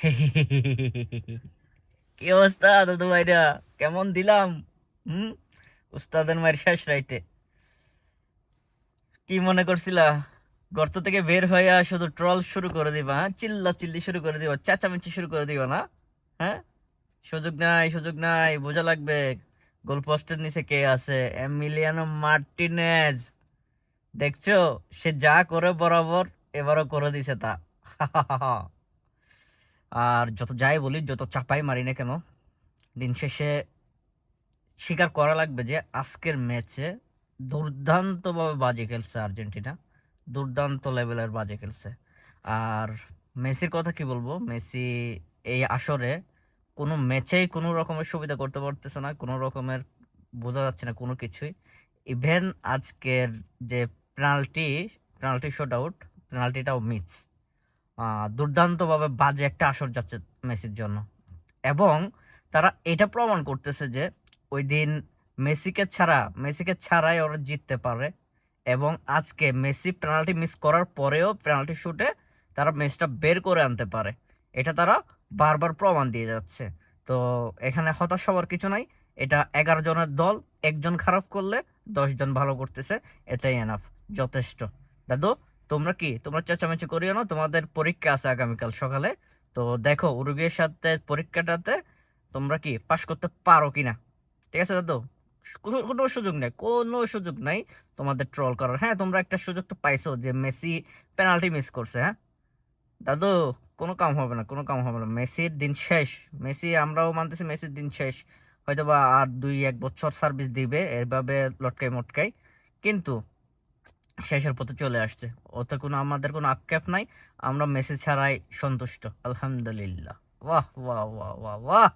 কি অবস্থা, দাদু ভাইরা? কেমন দিলাম? হুম? উস্তাদের মায়ের শেষ রাইতে। কি মনে করছিলা? গর্ত থেকে বের হইয়া শুধু ট্রল শুরু করে দিবা হ্যাঁ? চিল্লা চিল্লি শুরু করে দিবা, চেঁচামেচি শুরু করে দিবা না? হ্যাঁ? সুযোগ নাই সুযোগ নাই, বোঝা লাগবে। গোল পোস্টের নিচে কে আছে? Emiliano Martinez. দেখছ? সে যা করে বরাবর, এবারও করে দিছে তা। আর যত যাই বলি, যত চাপাই মারি না কেন, দিন শেষে স্বীকার করা লাগবে যে আজকের ম্যাচে দুর্দান্তভাবে বাজে খেলছে আর্জেন্টিনা, দুর্দান্ত লেভেলের বাজে খেলছে। আর মেসির কথা কি বলব? মেসি এই আসরে কোনো ম্যাচেই কোনো রকমের সুবিধা করতে পারতেছে না, কোনো রকমের বোঝা যাচ্ছে না কোনো কিছুই। ইভেন আজকের যে পেনাল্টি পেনাল্টি শট আউট পেনাল্টিটাও মিস দুর্দান্তভাবে বাজে একটা আসর যাচ্ছে মেসির জন্য। এবং তারা এটা প্রমাণ করতেছে যে ওই দিন মেসিকে ছাড়া, মেসিকে ছাড়াই ওরা জিততে পারে এবং আজকে মেসি পেনাল্টি মিস করার পরেও পেনাল্টি শুটে তারা ম্যাচটা বের করে আনতে পারে। এটা তারা বারবার প্রমাণ দিয়ে যাচ্ছে। তো এখানে হতাশ হওয়ার কিছু নাই। এটা এগারো জনের দল, একজন খারাপ করলে দশজন ভালো করতেছে। এটাই এনাফ যথেষ্ট। দাদু তোমরা কি? তোমরা চেঁচামেচি করিও না, তোমাদের পরীক্ষা আছে আগামীকাল সকালে। তো দেখো উরুগের সাথে পরীক্ষাটাতে তোমরা কি পাশ করতে পারো কিনা? ঠিক আছে দাদু? কোনো কোনো সুযোগ নেই, কোনো সুযোগ নাই তোমাদের ট্রল করার। হ্যাঁ তোমরা একটা সুযোগ তো পাইছো যে মেসি পেনাল্টি মিস করছে হ্যাঁ? দাদু, কোনো কাম হবে না, কোনো কাম হবে না। মেসির দিন শেষ, মেসি আমরাও মানতেছি মেসির দিন শেষ। হয়তো বা আর দুই, এক বছর সার্ভিস দিবে, এভাবে লটকাই মটকাই কিন্তু শেষের পথে চলে আসছে। ওতে কোনো আমাদের কোনো আক্ষেপ নাই। আমরা মেসেজ ছাড়াই সন্তুষ্ট। আলহামদুলিল্লাহ। ওয়াহ ওয়াহ ওয়াহ ওয়াহ বাহ